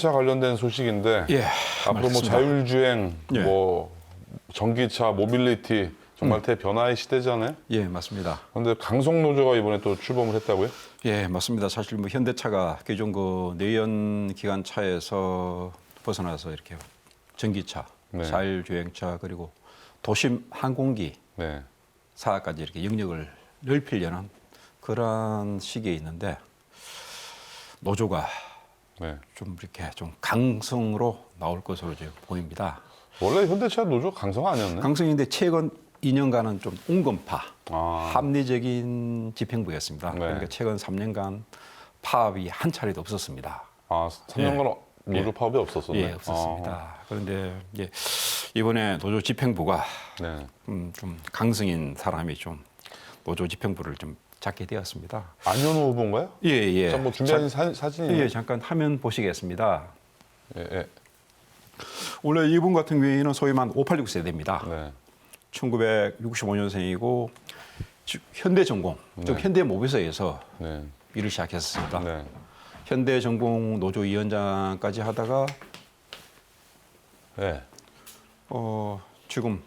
현대차 관련된 소식인데 예, 앞으로 뭐 맞습니다. 자율주행, 예. 뭐 전기차, 모빌리티 음. 정말 대변화의 시대잖아요. 예, 맞습니다. 그런데 강성 노조가 이번에 또 출범을 했다고요? 예, 맞습니다. 사실 뭐 현대차가 기존 그 내연 기관 차에서 벗어나서 이렇게 전기차, 네. 자율주행차 그리고 도심 항공기 네. 사까지 이렇게 영역을 넓히려는 그러한 시기에 있는데 노조가 네. 좀 이렇게 좀 강성으로 나올 것으로 지금 보입니다. 원래 현대차 노조 강성 아니었나요? 강성인데 최근 2년간은 좀 온건파, 아. 합리적인 집행부였습니다. 네. 그러니까 최근 3년간 파업이 한 차례도 없었습니다. 아, 3년간 노조 파업이 없었었나요? 예, 없었습니다. 그런데 이제 이번에 노조 집행부가 아, 네. 음, 좀 강성인 사람이 좀 노조 집행부를 좀 잡게 되었습니다. 안현우 후보인가요? 예, 예. 자, 뭐 준비하신 사, 사진이 예, 잠깐 화면 보시겠습니다. 예, 예. 원래 이분 같은 경우에는 소위 말하는 586 세대입니다. 네. 1965년생이고 현대 전공, 즉 네. 현대 모비스에서 네. 일을 시작했습니다. 네. 현대 전공 노조 위원장까지 하다가 네. 어, 지금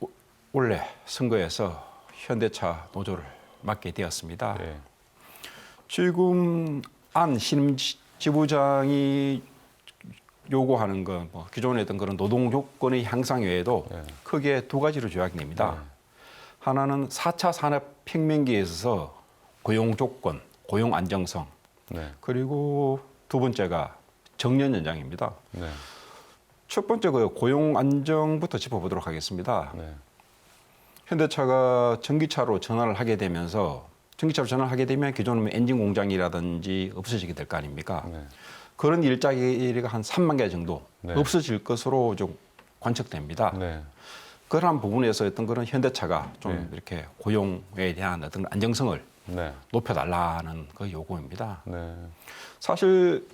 오- 올해 선거에서 현대차 노조를 맡게 되었습니다. 예. 지금 안 신임 지- 지부장이 요구하는 건 뭐 기존에 했던 그런 노동 조건의 향상 외에도 네. 크게 두 가지로 요약됩니다. 하나는 4차 산업 혁명기에 있어서 고용 조건, 고용 안정성, 네. 그리고 두 번째가 정년 연장입니다. 네. 첫 번째 그 고용 안정부터 짚어보도록 하겠습니다. 네. 현대차가 전기차로 전환을 하게 되면서 전기차로 전환을 하게 되면 기존의 엔진 공장이라든지 없어지게 될 거 아닙니까? 네. 그런 일자리가 한 3만 개 정도 네. 없어질 것으로 좀 관측됩니다. 네. 그러한 부분에서 어떤 그런 현대차가 좀 네. 이렇게 고용에 대한 어떤 안정성을 네. 높여달라는 그 요구입니다. 네. 사실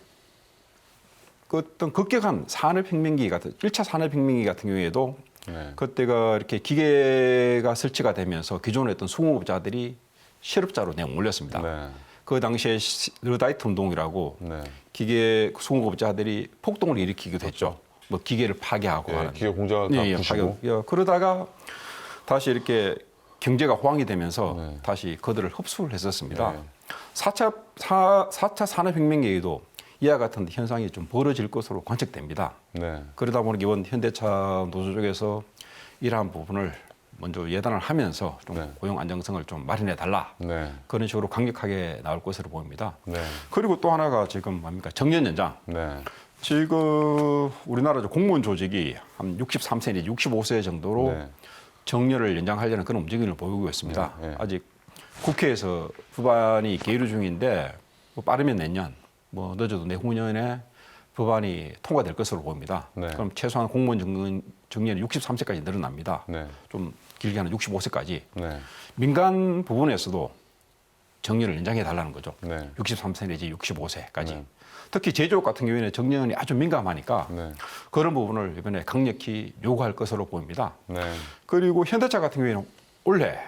그 어떤 급격한 산업혁명기 같은 1차 산업혁명기 같은 경우에도 네. 그때가 이렇게 기계가 설치가 되면서 기존에 있던 수공업자들이 실업자로 내어 몰렸습니다. 네. 그 당시에 시- 르다이트 운동이라고 네. 기계 수공업자들이 폭동을 일으키기도 했죠. 뭐 기계를 파괴하고 예, 하는. 기업 공장을 다 예, 예, 부시고. 파괴. 예, 그러다가 다시 이렇게 경제가 호황이 되면서 네. 다시 그들을 흡수를 했었습니다. 네. 사 4차, 사, 4차 산업혁명에도 이와 같은 현상이 좀 벌어질 것으로 관측됩니다. 네. 그러다 보니 이번 현대차 노조 쪽에서 이러한 부분을 먼저 예단을 하면서 좀 네. 고용 안정성을 좀 마련해 달라 네. 그런 식으로 강력하게 나올 것으로 보입니다. 네. 그리고 또 하나가 지금 뭡니까 정년 연장. 네. 지금 우리나라 공무원 조직이 한 63세 내지 65세 정도로 네. 정년을 연장하려는 그런 움직임을 보이고 있습니다. 네, 네. 아직 국회에서 법안이 계류 중인데 뭐 빠르면 내년, 뭐 늦어도 내후년에 법안이 통과될 것으로 보입니다. 네. 그럼 최소한 공무원 정년, 정년이 63세까지 늘어납니다. 네. 좀 길게 하는 65세까지. 네. 민간 부분에서도 정년을 연장해 달라는 거죠. 네. 63세 내지 65세까지. 네. 특히 제조업 같은 경우에는 정년이 아주 민감하니까 네. 그런 부분을 이번에 강력히 요구할 것으로 보입니다. 네. 그리고 현대차 같은 경우에는 올해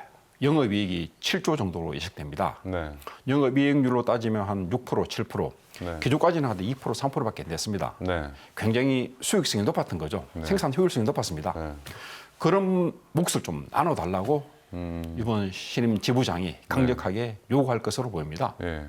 영업이익이 7조 정도로 예측됩니다. 네. 영업이익률로 따지면 한 6%, 7%. 네. 기존까지는 한 2%, 3%밖에 안 됐습니다. 네. 굉장히 수익성이 높았던 거죠. 네. 생산 효율성이 높았습니다. 네. 그런 몫을 좀 나눠달라고 음. 이번 신임 지부장이 강력하게 요구할 것으로 보입니다. 예.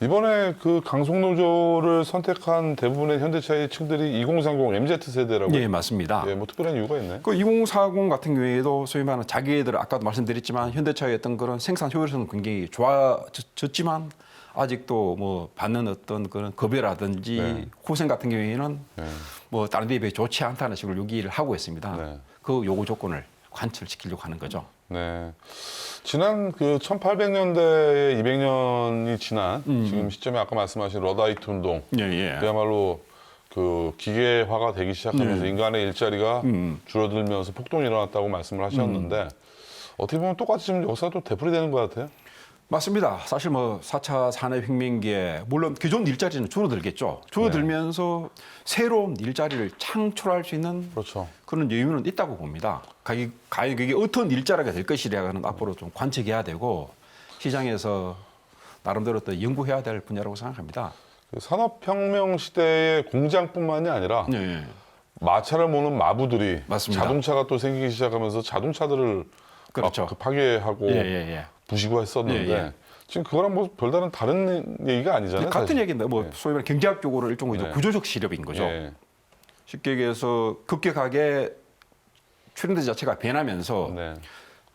이번에 그 강속노조를 선택한 대부분의 현대차의 층들이 2030 MZ 세대라고. 예, 맞습니다. 예, 뭐 특별한 이유가 있나요? 그 2040 같은 경우에도 소위 말하는 자기들 아까도 말씀드렸지만 현대차의 어떤 그런 생산 효율성은 굉장히 좋아졌지만 아직도 뭐 받는 어떤 그런 급여라든지 네. 후생 같은 경우에는 예. 뭐 다른 데에 비해 좋지 않다는 식으로 요기를 하고 있습니다. 네. 그 요구 조건을 관철시키려고 하는 거죠. 네. 지난 그 1800년대에 200년이 지난 지금 시점에 아까 말씀하신 러다이트 운동 예, 예. 그야말로 그 기계화가 되기 시작하면서 네. 인간의 일자리가 음. 줄어들면서 폭동이 일어났다고 말씀을 하셨는데 어떻게 보면 똑같이 지금 역사가 또 되풀이되는 것 같아요. 맞습니다. 사실 뭐 4차 산업혁명기에 물론 기존 일자리는 줄어들겠죠. 줄어들면서 새로운 일자리를 창출할 수 있는 그렇죠. 그런 여유는 있다고 봅니다. 과연 그게 어떤 일자리가 될 것이냐는 앞으로 좀 관측해야 되고 시장에서 나름대로 또 연구해야 될 분야라고 생각합니다. 그 산업혁명 시대의 공장뿐만이 아니라 예, 예. 마차를 모는 마부들이 맞습니다. 자동차가 또 생기기 시작하면서 자동차들을 그렇죠. 막 파괴하고 예, 예, 예. 부시고 했었는데 예, 예. 지금 그거랑 뭐 별다른 다른 얘기가 아니잖아요. 같은 사실. 얘기인데 뭐 예. 소위 말해 경제학적으로 일종의 네. 구조적 시렵인 거죠. 예. 쉽게 얘기해서 급격하게 트렌드 자체가 변하면서 네.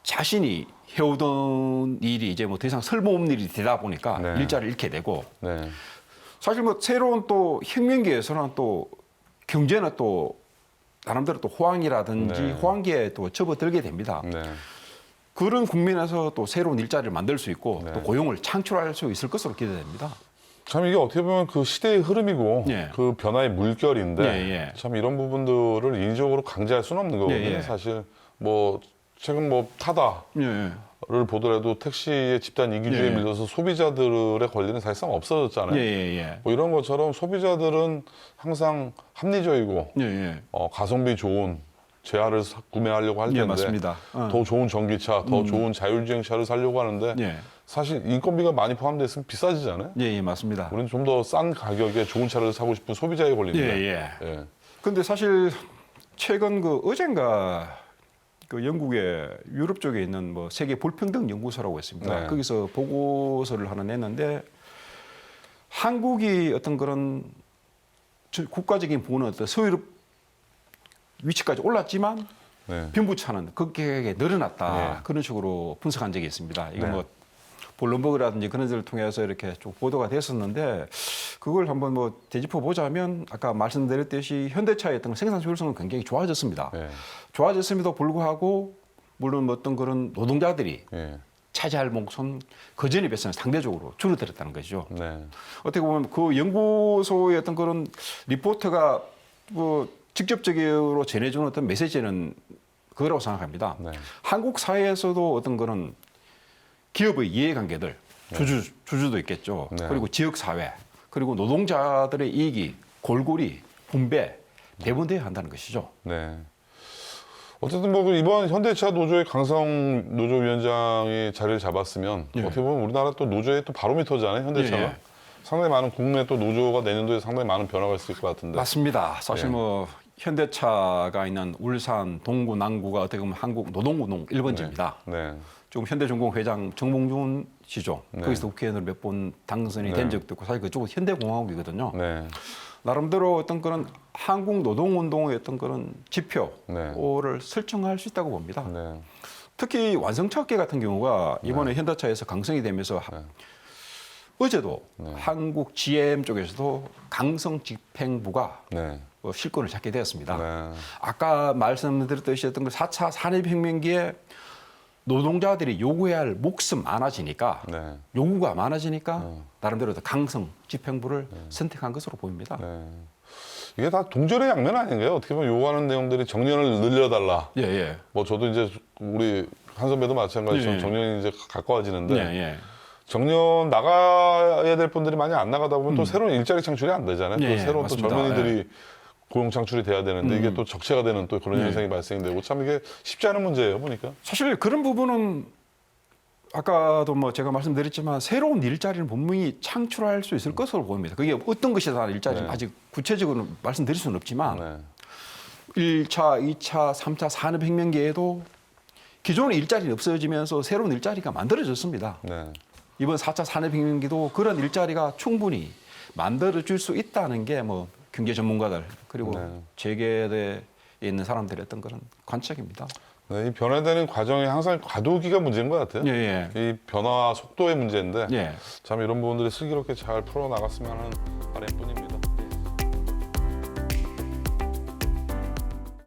자신이 해오던 일이 이제 뭐 더 이상 설모없는 일이 되다 보니까 네. 일자리를 잃게 되고 네. 사실 뭐 새로운 또 혁명기에서는 또 경제는 또 나름대로 또 호황이라든지 네. 호황기에 또 접어들게 됩니다. 네. 그런 국면에서 또 새로운 일자리를 만들 수 있고 네. 또 고용을 창출할 수 있을 것으로 기대됩니다. 참 이게 어떻게 보면 그 시대의 흐름이고 예. 그 변화의 물결인데 예, 예. 참 이런 부분들을 인위적으로 강제할 수는 없는 거거든요. 예, 예. 사실 뭐 최근 뭐 타다를 예, 예. 보더라도 택시의 집단 이기주의에 예, 예. 밀려서 소비자들의 권리는 사실상 없어졌잖아요. 예, 예, 예. 뭐 이런 것처럼 소비자들은 항상 합리적이고 예, 예. 어, 가성비 좋은 사- 구매하려고 할 텐데 예, 맞습니다. 어. 더 좋은 전기차, 더 좋은 자율주행차를 사려고 하는데 예. 사실 인건비가 많이 포함되어 있으면 비싸지잖아요. 예, 예, 맞습니다. 우리는 좀 더 싼 가격에 좋은 차를 사고 싶은 소비자의 예, 권리인데. 예. 예. 근데 사실 최근 그 어젠가 그 영국의 유럽 쪽에 있는 뭐 세계 불평등 연구소라고 있습니다. 네. 거기서 보고서를 하나 냈는데 한국이 어떤 그런 저- 국가적인 부분은 어떤 서유럽 위치까지 올랐지만 네. 빈부차는 급격하게 늘어났다 네. 그런 식으로 분석한 적이 있습니다. 이거 네. 뭐 볼룸버그라든지 그런 데를 통해서 이렇게 좀 보도가 됐었는데 그걸 한번 뭐 되짚어 보자면 아까 말씀드렸듯이 현대차의 어떤 생산 효율성은 굉장히 좋아졌습니다. 예. 좋아졌음에도 불구하고 물론 뭐 어떤 그런 노동자들이 예. 차지할 몫은 그 전에 비해서는 상대적으로 줄어들었다는 거죠. 네. 어떻게 보면 그 연구소의 어떤 그런 리포트가 뭐 직접적으로 전해주는 어떤 메시지는 그거라고 생각합니다. 네. 한국 사회에서도 어떤 그런 기업의 이해관계들 주주 주주도 있겠죠. 네. 그리고 지역 사회 그리고 노동자들의 이익이 골고리 분배 배분돼야 한다는 것이죠. 네. 어쨌든 뭐그 이번 현대차 노조의 강성 노조위원장이 자리를 잡았으면 예. 어떻게 보면 우리나라 또 노조의 또 바로미터잖아요. 현대차가. 예, 예. 상당히 많은 국내 또 노조가 내년도에 상당히 많은 변화가 있을 것 같은데. 맞습니다. 사실 예. 뭐 현대차가 있는 울산, 동구, 남구가 어떻게 보면 한국 노동운동 1번지입니다. 네. 지금 현대중공 회장 정봉준 씨죠. 네. 거기서 국회의원으로 몇번 당선이 네. 된 적도 있고 사실 그쪽은 현대공화국이거든요. 네. 나름대로 어떤 그런 한국 노동운동의 어떤 그런 지표를 설정할 수 있다고 봅니다. 네. 특히 완성차 업계 같은 경우가 이번에 현대차에서 강성이 되면서 하- 네. 어제도 한국 GM 쪽에서도 강성 집행부가 네. 어, 실권을 잡게 되었습니다. 네. 아까 말씀드렸듯이 그 4차 산업혁명기에 노동자들이 요구해야 할 몫은 많아지니까 네. 요구가 많아지니까 나름대로 더 강성 집행부를 선택한 것으로 보입니다. 네. 이게 다 동절의 양면 아닌가요? 어떻게 보면 요구하는 내용들이 정년을 늘려달라. 예, 예. 뭐 저도 이제 우리 한 선배도 마찬가지처럼 예, 예. 정년이 이제 가까워지는데 예, 예. 정년 나가야 될 분들이 많이 안 나가다 보면 또 새로운 일자리 창출이 안 되잖아요. 예, 또 예, 새로운 또 맞습니다. 젊은이들이 고용 창출이 돼야 되는데 이게 또 적체가 되는 또 그런 예. 현상이 발생이 되고 참 이게 쉽지 않은 문제예요 보니까. 사실 그런 부분은 아까도 뭐 제가 말씀드렸지만 새로운 일자리는 분명히 창출할 수 있을 것으로 보입니다. 그게 어떤 것이 다 일자리는 네. 아직 구체적으로 말씀드릴 수는 없지만 네. 일 1차, 2차, 3차 산업혁명기에도 기존의 일자리는 없어지면서 새로운 일자리가 만들어졌습니다. 네. 이번 4차 산업혁명기도 그런 일자리가 충분히 만들어질 수 있다는 게뭐 경제 전문가들 그리고 네. 재계에 있는 사람들의 어떤 그런 관측입니다. 네, 이 변화되는 과정이 항상 과도기가 문제인 것 같아요. 예, 예. 이 변화 속도의 문제인데 예. 참 이런 부분들이 슬기롭게 잘 풀어 나갔으면 하는 바람이